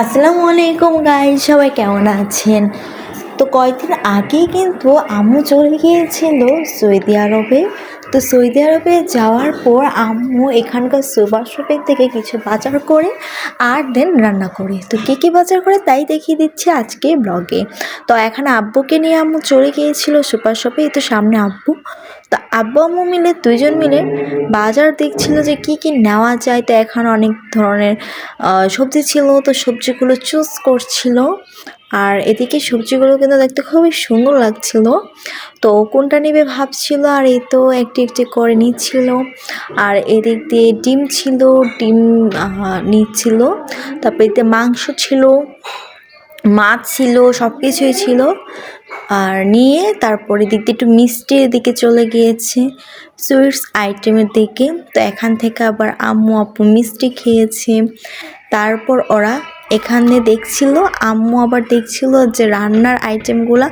আসসালামু আলাইকুম গাইজ সবাই কেমন আছেন? তো কয়েকদিন আগে কিন্তু আমু চলে গিয়েছিল সৌদি আরবে। তো সৌদি আরবে যাওয়ার পর আম্মু এখানকার সুপার শপের থেকে কিছু বাজার করে আর দেন রান্না করে। তো কী কী বাজার করে তাই দেখিয়ে দিচ্ছে আজকে ব্লগে। তো এখানে আব্বুকে নিয়ে আম্মু চলে গিয়েছিল সুপার শপে তো সামনে আব্বু। তো আব্বু আম্মু মিলে দুজন মিলে বাজার দেখছিল যে কি কি নেওয়া যায়। তো এখানে অনেক ধরনের সবজি ছিল, তো সবজিগুলো চুজ করছিল। আর এদিকে সবজিগুলো কিন্তু দেখতে খুবই সুন্দর লাগছিল। তো কোনটা নেবে ভাবছিল, আর এই তো একটি একটি করে নিচ্ছিল। আর এদিক দিয়ে ডিম ছিল, ডিম নিচ্ছিল। তারপর এতে মাংস ছিল, মাছ ছিল সব কিছুই ছিল। আর নিয়ে তারপরে দিক দিয়ে একটু মিষ্টির দিকে চলে গিয়েছে, সুইটস আইটেমের দিকে। তো এখান থেকে আবার আম্মু আপু মিষ্টি খেয়েছে। তারপর ওরা এখানে দেখছিল, আম্মু আবার দেখছিল যে রান্নার আইটেমগুলো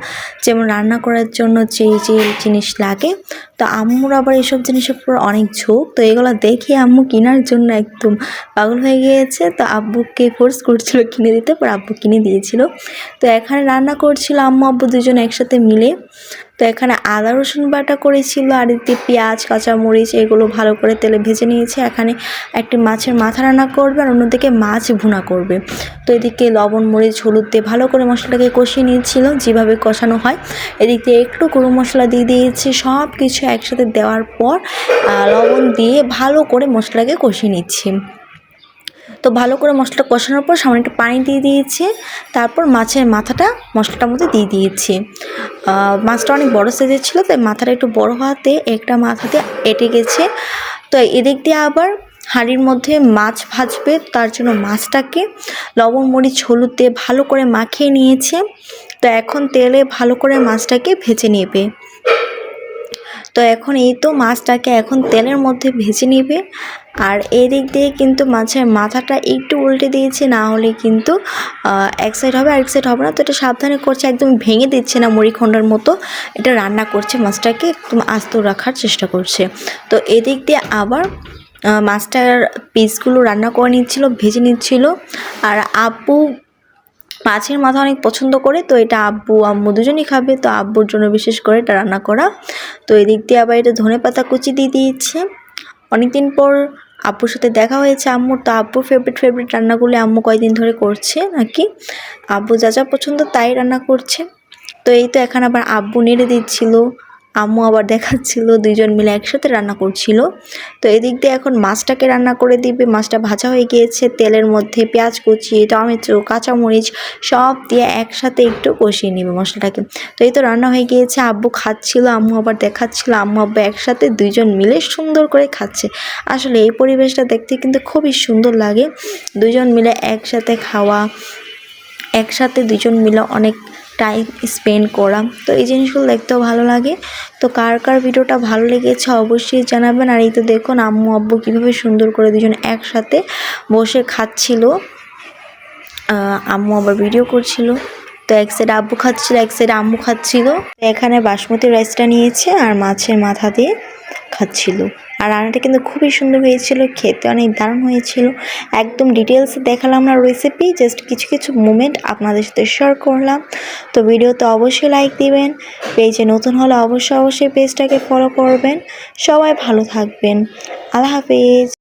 যেমন রান্না করার জন্য যে যে জিনিস লাগে। তো আম্মুর আবার এসব জিনিসের উপর অনেক ঝোঁক। তো এগুলো দেখে আম্মু কেনার জন্য একদম পাগল হয়ে গিয়েছে। তো আব্বুকে ফোর্স করছিল কিনে দিতে, পর আব্বু কিনে দিয়েছিল। তো এখানে রান্না করছিল, আম্মু, আব্বু দুজন একসাথে মিলে। তো এখানে আদা, রসুন বাটা করেছিল, আর এতে পেঁয়াজ, কাঁচামরিচ এগুলো ভালো করে তেলে ভেজে নিয়েছে। এখানে একটি মাছের মাথা রান্না করবে আর অন্যদিকে মাছ ভুনা করবে। তো এদিকে লবণ, মরিচ, হলুদ দিয়ে ভালো করে মশলাটাকে কষিয়ে নিয়েছিল, যেভাবে কষানো হয়। এদিক একটু গরম মশলা দিয়ে দিয়েছি সব কিছু একসাথে দেওয়ার পর লবণ দিয়ে ভালো করে মশলাটাকে কষিয়ে নিচ্ছি। তো ভালো করে মশলাটা কষানোর পর সামান্য একটু পানি দিয়ে দিয়েছি। তারপর মাছের মাথাটা মশলাটার মধ্যে দিয়ে দিয়েছি। মাছটা অনেক বড় সাইজের ছিল, তাই মাথাটা একটু বড় হওয়াতে একটা মাথাতে এঁটে গেছে। তো এদিক দিয়ে আবার হাঁড়ির মধ্যে মাছ ভাজবে, তার জন্য মাছটাকে লবণ, মরিচ, হলুদ দিয়ে ভালো করে মাখিয়ে নিয়েছে। তো এখন তেলে ভালো করে মাছটাকে ভেজে নেবে। তো এখন এই তো মাছটাকে এখন তেলের মধ্যে ভেজে নেবে। আর এদিক দিয়ে কিন্তু মাছের মাথাটা একটু উল্টে দিয়েছে, না হলে কিন্তু এক সাইড হবে আর এক সাইড হবে না। তো এটা সাবধানে করছে, একদম ভেঙে দিচ্ছে না মুড়িখণ্ডার মতো। এটা রান্না করছে মাছটাকে, একদম আস্ত রাখার চেষ্টা করছে। তো এদিক দিয়ে আবার মাছটার পিসগুলো রান্না করে নিচ্ছিল, ভেজে নিচ্ছিল। আর আব্বু মাছের মাথা অনেক পছন্দ করে, তো এটা আব্বু, আম্মু দুজনই খাবে, তো আব্বুর জন্য বিশেষ করে এটা রান্না করা। তো এদিক দিয়ে আবার এটা ধনে পাতা কুচি দিয়ে দিয়েছে। অনেকদিন পর আব্বুর সাথে দেখা হয়েছে আম্মুর, তো আব্বুর ফেভারিট ফেভারিট রান্নাগুলি আম্মু কয়েকদিন ধরে করছে নাকি? আব্বু যা যা পছন্দ তাই রান্না করছে। তো এই তো এখন আবার আব্বু নেড়ে দিচ্ছিল। আম্মু আবার দেখাচ্ছিল, দুইজন মিলে একসাথে রান্না করছিল। তো এদিক দিয়ে এখন মাছটাকে রান্না করে দিবে। মাছটা ভাজা হয়ে গিয়েছে, তেলের মধ্যে পেঁয়াজ কুচি, টমেটো, কাঁচামরিচ, সব দিয়ে একসাথে একটু কষিয়ে নেবে মশলাটাকে। তো এই তো রান্না হয়ে গিয়েছে, আব্বু খাচ্ছিল, আম্মু আবার দেখাচ্ছিল, আম্মু আব্বু একসাথে দুইজন মিলে সুন্দর করে খাচ্ছে। আসলে এই পরিবেশটা দেখতে কিন্তু খুবই সুন্দর লাগে। দুজন মিলে একসাথে খাওয়া, একসাথে দুজন মিলে অনেক টাইম স্পেন্ড করা তো এই জিনিসগুলো দেখতেও ভালো লাগে। তো কার কার ভিডিওটা ভালো লেগেছে অবশ্যই জানাবেন। আর এই তো দেখুন আম্মু, আব্বু কীভাবে সুন্দর করে দুজন একসাথে বসে খাচ্ছিল। আম্মু আবার ভিডিও করছিল। তো এক সাইড আব্বু খাচ্ছিল, এক সাইড আম্মু খাচ্ছিল। এখানে বাসমতি রাইসটা নিয়েছে আর মাছের মাথা দিয়ে খাচ্ছিল। আর রান্নাটা কিন্তু খুবই সুন্দর হয়েছিল, খেতে অনেক দারুণ হয়েছিল। একদম ডিটেলসে দেখালাম না রেসিপি জাস্ট কিছু কিছু মুমেন্ট আপনাদের সাথে শেয়ার করলাম। তো ভিডিওতে অবশ্যই লাইক দিবেন, পেজে নতুন হলে অবশ্যই অবশ্যই পেজটাকে ফলো করবেন। সবাই ভালো থাকবেন। আল্লাহ হাফিজ।